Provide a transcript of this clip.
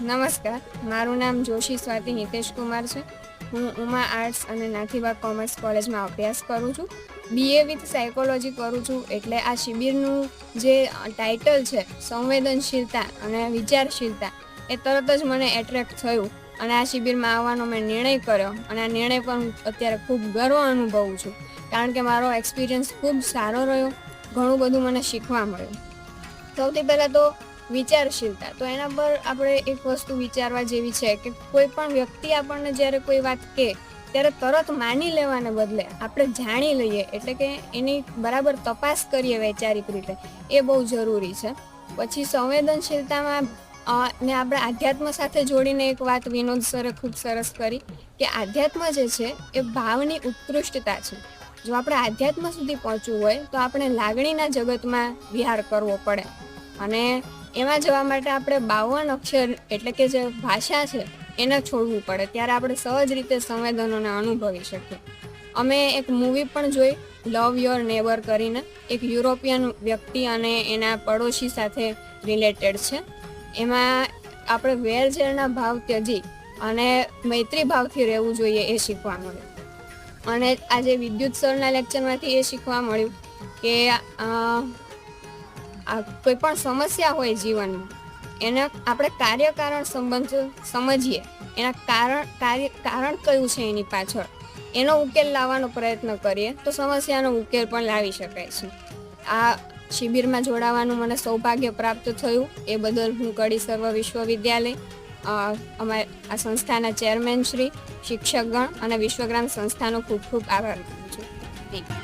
નમસ્કાર, મારું નામ જોશી સ્વાતિ હિતેશ કુમાર છે. હું ઉમા આર્ટ્સ અને નાથીબા કોમર્સ કોલેજમાં અભ્યાસ કરું છું. બીએ વિથ સાયકોલોજી કરું છું એટલે આ શિબિરનું જે ટાઇટલ છે, સંવેદનશીલતા અને વિચારશીલતા, એ તરત જ મને એટ્રેક્ટ થયું અને આ શિબિરમાં આવવાનો મેં નિર્ણય કર્યો અને આ નિર્ણય પર હું અત્યારે ખૂબ ગર્વ અનુભવું છું. કારણ કે મારો એક્સપિરિયન્સ ખૂબ સારો રહ્યો, ઘણું બધું મને શીખવા મળ્યું. સૌથી પહેલાં તો વિચારશીલતા. તો એના પર આપણે એક વસ્તુ વિચારવા જેવી છે કે કોઈ પણ વ્યક્તિ આપણને જ્યારે કોઈ વાત કહે, ત્યારે તરત માની લેવાને બદલે આપણે જાણી લઈએ. એટલે કે એની બરાબર તપાસ કરીએ વૈચારિક રીતે. એ બહુ જરૂરી છે. પછી સંવેદનશીલતામાં ને આપણે આધ્યાત્મ સાથે જોડીને એક વાત વિનોદ સરે ખૂબ સરસ કરી કે આધ્યાત્મ જે છે, એ ભાવની ઉત્કૃષ્ટતા છે. જો આપણે આધ્યાત્મ સુધી પહોંચવું હોય, તો આપણે લાગણીના જગતમાં વિહાર કરવો પડે. અને એમાં જવા માટે આપણે બાવન અક્ષર એટલે કે જે ભાષા છે, એને છોડવું પડે. ત્યારે આપણે સહજ રીતે સંવેદનોને અનુભવી શકીએ. અમે એક મૂવી પણ જોઈ લવ યોર નેબર કરીને. એક યુરોપિયન વ્યક્તિ અને એના પડોશી સાથે રિલેટેડ છે. એમાં આપણે વેરઝેરના ભાવ ત્યજી અને મૈત્રી ભાવથી રહેવું જોઈએ એ શીખવા મળ્યું. અને આજે વિદ્યુત સરના લેક્ચરમાંથી એ શીખવા મળ્યું કે કોઈ પણ સમસ્યા હોય જીવનમાં, એના આપણે કાર્યકારણ સંબંધ સમજીએ. એના કારણ, કાર્ય, કારણ કયું છે એની પાછળ? એનો ઉકેલ લાવવાનો પ્રયત્ન કરીએ તો સમસ્યાનો ઉકેલ પણ લાવી શકાય છે. આ શિબિરમાં જોડાવાનું મને સૌભાગ્ય પ્રાપ્ત થયું. એ બદલ હું કડી સર્વ વિશ્વવિદ્યાલય અમારે આ સંસ્થાના ચેરમેન શ્રી, શિક્ષકગણ અને વિશ્વગ્રામ સંસ્થાનો ખૂબ ખૂબ આભાર માનું છું. Thank you